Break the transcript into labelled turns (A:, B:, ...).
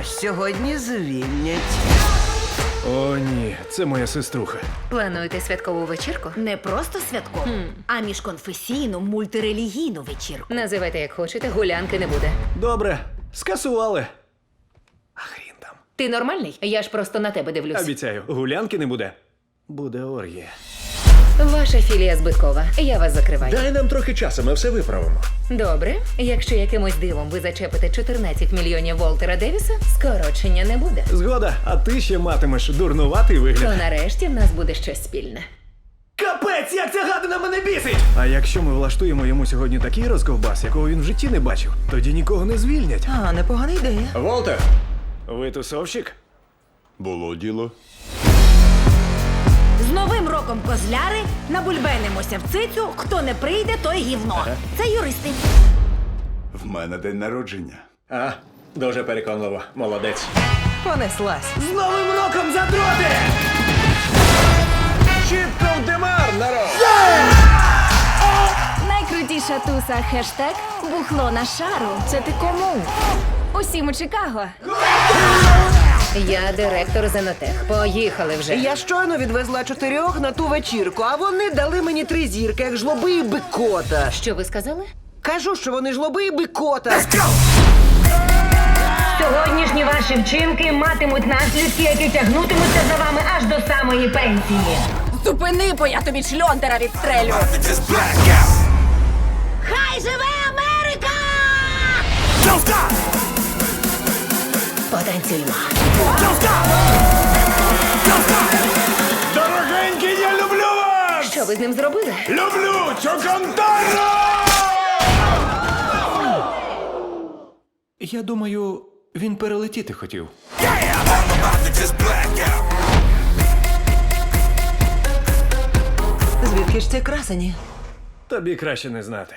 A: когось сьогодні звільнять.
B: О, ні, це моя сеструха.
C: Плануєте святкову вечірку?
D: Не просто святкову, а міжконфесійну мультирелігійну вечірку.
C: Називайте як хочете, гулянки не буде.
B: Добре, скасували. А хрін там.
C: Ти нормальний? Я ж просто на тебе дивлюсь.
B: Обіцяю, гулянки не буде. Буде оргія.
C: Ваша філія збиткова. Я вас закриваю.
E: Дай нам трохи часу, ми все виправимо.
C: Добре. Якщо якимось дивом ви зачепите 14 мільйонів Волтера Девіса, скорочення не буде.
B: Згода, а ти ще матимеш дурнуватий вигляд.
C: То нарешті в нас буде щось спільне.
B: Капець, як ця гадина мене бісить! А якщо ми влаштуємо йому сьогодні такий розковбас, якого він в житті не бачив, тоді нікого не звільнять.
A: А, непогана ідея.
E: Волтер!
B: Ви тусовщик?
F: Було діло.
D: З новим роком козляри набульбенимося в цицю. Хто не прийде, той гівно. Це юристи.
F: В мене день народження.
E: А, дуже переконливо. Молодець.
A: Понеслась.
B: З Новим роком задроти!
E: Чітко в демар, народ!
G: Найкрутіша туса хештег бухло на шару. Це ти кому? Усім у Чикаго.
C: Я директор Зенотех. Поїхали вже.
A: Я щойно відвезла чотирьох на ту вечірку, а вони дали мені три зірки, як жлоби і бикота.
C: Що ви сказали?
A: Кажу, що вони жлоби і бикота.
H: Сьогоднішні ваші вчинки матимуть наслідки, які тягнутимуться за вами аж до самої пенсії.
D: Зупини, бо я тобі чльондера відстрелю. Хай живе Америка!
C: Потанцюймо.
B: Дорогенькі, я люблю вас!
C: Що ви з ним зробили?
B: Люблю Чокантаро!
I: Я думаю, він перелетіти хотів.
A: Звідки ж ці красені?
B: Тобі краще не знати.